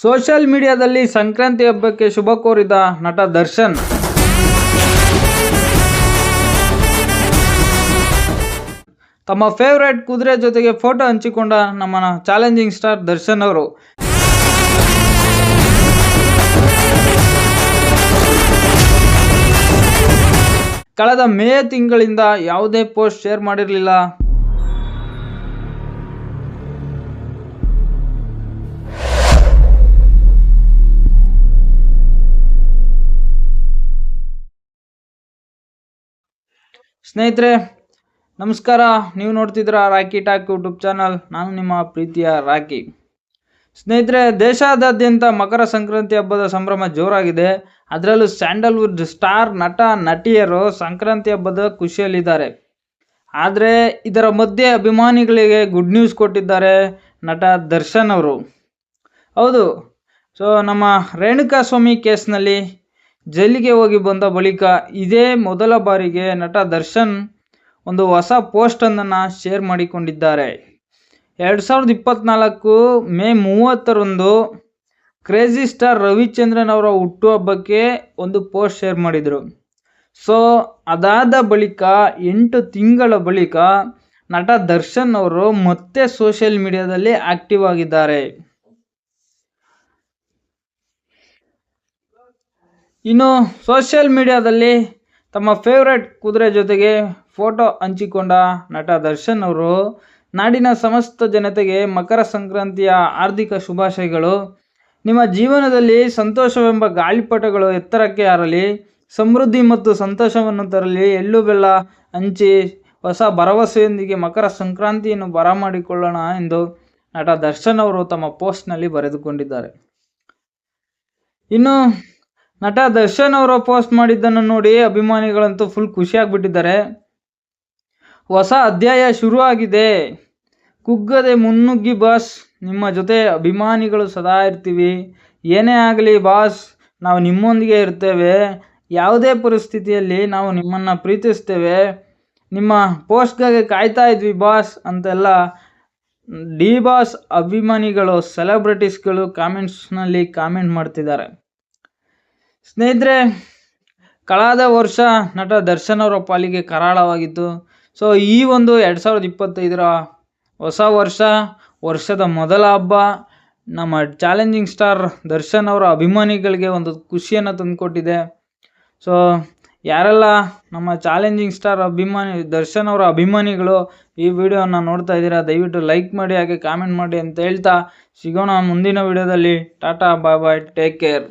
Social ಮೀಡಿಯಾದಲ್ಲಿ ಸಂಕ್ರಾಂತಿ ಹಬ್ಬಕ್ಕೆ ಶುಭ ಕೋರಿದ ನಟ ದರ್ಶನ್. ತಮ್ಮ ಫೇವ್ರೇಟ್ ಕುದುರೆ ಜೊತೆಗೆ ಫೋಟೋ ಹಂಚಿಕೊಂಡ ನಮ್ಮ ಚಾಲೆಂಜಿಂಗ್ ಸ್ಟಾರ್ ದರ್ಶನ್ ಅವರು. ಕಳೆದ ಮೇ ತಿಂಗಳಿಂದ ಯಾವುದೇ ಪೋಸ್ಟ್ ಶೇರ್ ಮಾಡಿರಲಿಲ್ಲ. ಸ್ನೇಹಿತರೆ, ನಮಸ್ಕಾರ. ನೀವು ನೋಡ್ತಿದ್ರ ರಾಕಿ ಟಾಕ್ ಯೂಟ್ಯೂಬ್ ಚಾನಲ್. ನಾನು ನಿಮ್ಮ ಪ್ರೀತಿಯ ರಾಕಿ. ಸ್ನೇಹಿತರೆ, ದೇಶಾದ್ಯಂತ ಮಕರ ಸಂಕ್ರಾಂತಿ ಹಬ್ಬದ ಸಂಭ್ರಮ ಜೋರಾಗಿದೆ. ಅದರಲ್ಲೂ ಸ್ಯಾಂಡಲ್ವುಡ್ ಸ್ಟಾರ್, ನಟ, ನಟಿಯರು ಸಂಕ್ರಾಂತಿ ಹಬ್ಬದ ಖುಷಿಯಲ್ಲಿದ್ದಾರೆ. ಆದರೆ, ಇದರ ಮಧ್ಯೆ ಅಭಿಮಾನಿಗಳಿಗೆ ಗುಡ್ ನ್ಯೂಸ್ ಕೊಟ್ಟಿದ್ದಾರೆ ನಟ ದರ್ಶನ್ ಅವರು. ಹೌದು. ಸೊ ನಮ್ಮ ರೇಣುಕಾ ಸ್ವಾಮಿ ಕೇಸ್ನಲ್ಲಿ ಜೈಲಿಗೆ ಹೋಗಿ ಬಂದ ಬಳಿಕ ಇದೇ ಮೊದಲ ಬಾರಿಗೆ ನಟ ದರ್ಶನ್ ಒಂದು ಹೊಸ ಪೋಸ್ಟನ್ನು ಶೇರ್ ಮಾಡಿಕೊಂಡಿದ್ದಾರೆ. ಎರಡು ಸಾವಿರದ ಇಪ್ಪತ್ತ್ನಾಲ್ಕು ಮೇ ಮೂವತ್ತರಂದು ಕ್ರೇಜಿ ಸ್ಟಾರ್ ರವಿಚಂದ್ರನ್ ಅವರ ಹುಟ್ಟುಹಬ್ಬಕ್ಕೆ ಒಂದು ಪೋಸ್ಟ್ ಶೇರ್ ಮಾಡಿದರು. ಸೊ, ಅದಾದ ಬಳಿಕ ಎಂಟು ತಿಂಗಳ ಬಳಿಕ ನಟ ದರ್ಶನ್ ಅವರು ಮತ್ತೆ ಸೋಷಿಯಲ್ ಮೀಡಿಯಾದಲ್ಲಿ ಆಕ್ಟಿವ್ ಆಗಿದ್ದಾರೆ. ಇನ್ನು ಸೋಷಿಯಲ್ ಮೀಡಿಯಾದಲ್ಲಿ ತಮ್ಮ ಫೇವ್ರೆಟ್ ಕುದುರೆ ಜೊತೆಗೆ ಫೋಟೋ ಹಂಚಿಕೊಂಡ ನಟ ದರ್ಶನ್ ಅವರು ನಾಡಿನ ಸಮಸ್ತ ಜನತೆಗೆ ಮಕರ ಸಂಕ್ರಾಂತಿಯ ಹಾರ್ದಿಕ ಶುಭಾಶಯಗಳು. ನಿಮ್ಮ ಜೀವನದಲ್ಲಿ ಸಂತೋಷವೆಂಬ ಗಾಳಿಪಟಗಳು ಎತ್ತರಕ್ಕೆ ಹಾರಲಿ, ಸಮೃದ್ಧಿ ಮತ್ತು ಸಂತೋಷವನ್ನು ತರಲಿ, ಎಳ್ಳು ಬೆಲ್ಲ ಹಂಚಿ ಹೊಸ ಭರವಸೆಯೊಂದಿಗೆ ಮಕರ ಸಂಕ್ರಾಂತಿಯನ್ನು ಬರಮಾಡಿಕೊಳ್ಳೋಣ ಎಂದು ನಟ ದರ್ಶನ್ ಅವರು ತಮ್ಮ ಪೋಸ್ಟ್ನಲ್ಲಿ ಬರೆದುಕೊಂಡಿದ್ದಾರೆ. ಇನ್ನು ನಟ ದರ್ಶನ್ ಅವರು ಪೋಸ್ಟ್ ಮಾಡಿದ್ದನ್ನು ನೋಡಿ ಅಭಿಮಾನಿಗಳಂತೂ ಫುಲ್ ಖುಷಿಯಾಗ್ಬಿಟ್ಟಿದ್ದಾರೆ ಹೊಸ ಅಧ್ಯಾಯ ಶುರು ಆಗಿದೆ ಕುಗ್ಗದೆ ಮುನ್ನುಗ್ಗಿ ಬಾಸ್, ನಿಮ್ಮ ಜೊತೆ ಅಭಿಮಾನಿಗಳು ಸದಾ ಇರ್ತೀವಿ. ಏನೇ ಆಗಲಿ ಬಾಸ್, ನಾವು ನಿಮ್ಮೊಂದಿಗೆ ಇರ್ತೇವೆ. ಯಾವುದೇ ಪರಿಸ್ಥಿತಿಯಲ್ಲಿ ನಾವು ನಿಮ್ಮನ್ನು ಪ್ರೀತಿಸ್ತೇವೆ. ನಿಮ್ಮ ಪೋಸ್ಟ್ಗಾಗಿ ಕಾಯ್ತಾ ಇದ್ವಿ ಬಾಸ್ ಅಂತೆಲ್ಲ ಡಿ ಬಾಸ್ ಅಭಿಮಾನಿಗಳು ಸೆಲೆಬ್ರಿಟೀಸ್ಗಳು ಕಾಮೆಂಟ್ಸ್ನಲ್ಲಿ ಕಾಮೆಂಟ್ ಮಾಡ್ತಿದ್ದಾರೆ. ಸ್ನೇಹಿತರೆ, ಕಳೆದ ವರ್ಷ ನಟ ದರ್ಶನ್ ಅವರ ಪಾಲಿಗೆ ಕರಾಳವಾಗಿತ್ತು ಸೊ ಈ ಒಂದು ಎರಡು ಸಾವಿರದ ಇಪ್ಪತ್ತೈದರ ಹೊಸ ವರ್ಷ, ವರ್ಷದ ಮೊದಲ ಹಬ್ಬ, ನಮ್ಮ ಚಾಲೆಂಜಿಂಗ್ ಸ್ಟಾರ್ ದರ್ಶನ್ ಅವರ ಅಭಿಮಾನಿಗಳಿಗೆ ಒಂದು ಖುಷಿಯನ್ನು ತಂದುಕೊಟ್ಟಿದೆ. ಸೊ ಯಾರೆಲ್ಲ ನಮ್ಮ ಚಾಲೆಂಜಿಂಗ್ ಸ್ಟಾರ್ ಅಭಿಮಾನಿ, ದರ್ಶನ್ ಅವರ ಅಭಿಮಾನಿಗಳು ಈ ವಿಡಿಯೋನ ನೋಡ್ತಾ ಇದ್ದೀರಾ, ದಯವಿಟ್ಟು ಲೈಕ್ ಮಾಡಿ, ಹಾಗೆ ಕಾಮೆಂಟ್ ಮಾಡಿ ಅಂತ ಹೇಳ್ತಾ ಸಿಗೋಣ ಮುಂದಿನ ವಿಡಿಯೋದಲ್ಲಿ. Tata bye bye take care